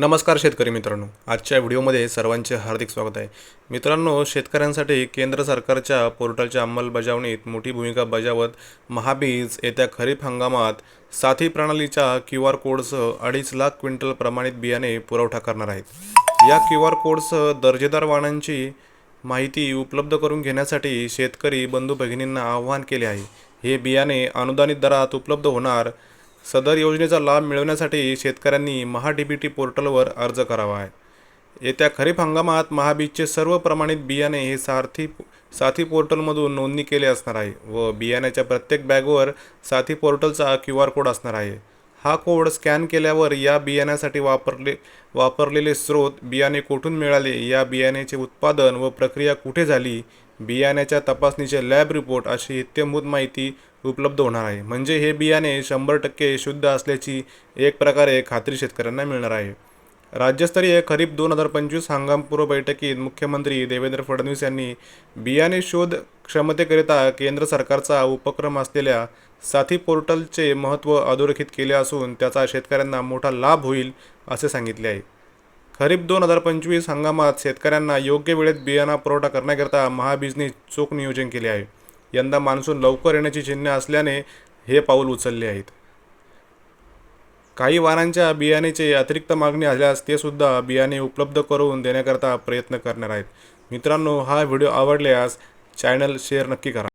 नमस्कार शेतकरी मित्रांनो. आजच्या व्हिडिओमध्ये सर्वांचे हार्दिक स्वागत आहे. मित्रांनो शेतकऱ्यांसाठी केंद्र सरकारच्या पोर्टलच्या अंमलबजावणीत मोठी भूमिका बजावत महाबीज येत्या खरीप हंगामात साथी प्रणालीच्या क्यू आर कोडसह अडीच लाख क्विंटल प्रमाणित बियाणे पुरवठा करणार आहेत. या क्यू आर कोडसह दर्जेदार वाणांची माहिती उपलब्ध करून घेण्यासाठी शेतकरी बंधू भगिनींना आवाहन केले आहे. हे बियाणे अनुदानित दरात उपलब्ध होणार सदर योजनेचा लाभ मिळवण्यासाठी शेतकऱ्यांनी महा डी बी टी पोर्टलवर अर्ज करावा आहे. येत्या खरीप हंगामात महाबीजचे सर्व प्रमाणित बियाणे हे सारथी साथी पोर्टलमधून नोंदणी केले असणार आहे व बियाण्याच्या प्रत्येक बॅगवर साथी पोर्टलचा क्यू आर कोड असणार आहे. हा कोड स्कॅन केल्यावर या बियाण्यासाठी वापरले वापरलेले स्रोत बियाणे कुठून मिळाले या बियाण्याचे उत्पादन व प्रक्रिया कुठे झाली बियाण्याच्या तपासणीचे लॅब रिपोर्ट अशी इत्यंभूत माहिती उपलब्ध होणार आहे. म्हणजे हे बियाणे शंभर टक्के शुद्ध असल्याची एक प्रकारे खात्री शेतकऱ्यांना मिळणार आहे. राज्यस्तरीय खरीप दोन हजार पंचवीस हंगामपूर्व बैठकीत मुख्यमंत्री देवेंद्र फडणवीस यांनी बियाणे शोध क्षमतेकरिता केंद्र सरकारचा उपक्रम असलेल्या साथी पोर्टलचे महत्त्व अधोरेखित केले असून त्याचा शेतकऱ्यांना मोठा लाभ होईल असे सांगितले आहे. खरीप दोन हजार पंचवीस हंगामात शेतकऱ्यांना योग्य वेळेत बियाणा पुरवठा करण्याकरता महाबीजने चोख नियोजन केले आहे. यंदा मान्सून लवकर येण्याची चिन्हे असल्याने हे पाऊल उचलले आहेत. काही वाहनांच्या बियाणेचे अतिरिक्त मागणी असल्यास ते सुद्धा बियाणे उपलब्ध करून देण्याकरता प्रयत्न करणार आहेत. मित्रांनो हा व्हिडिओ आवडल्यास चॅनल शेअर नक्की करा.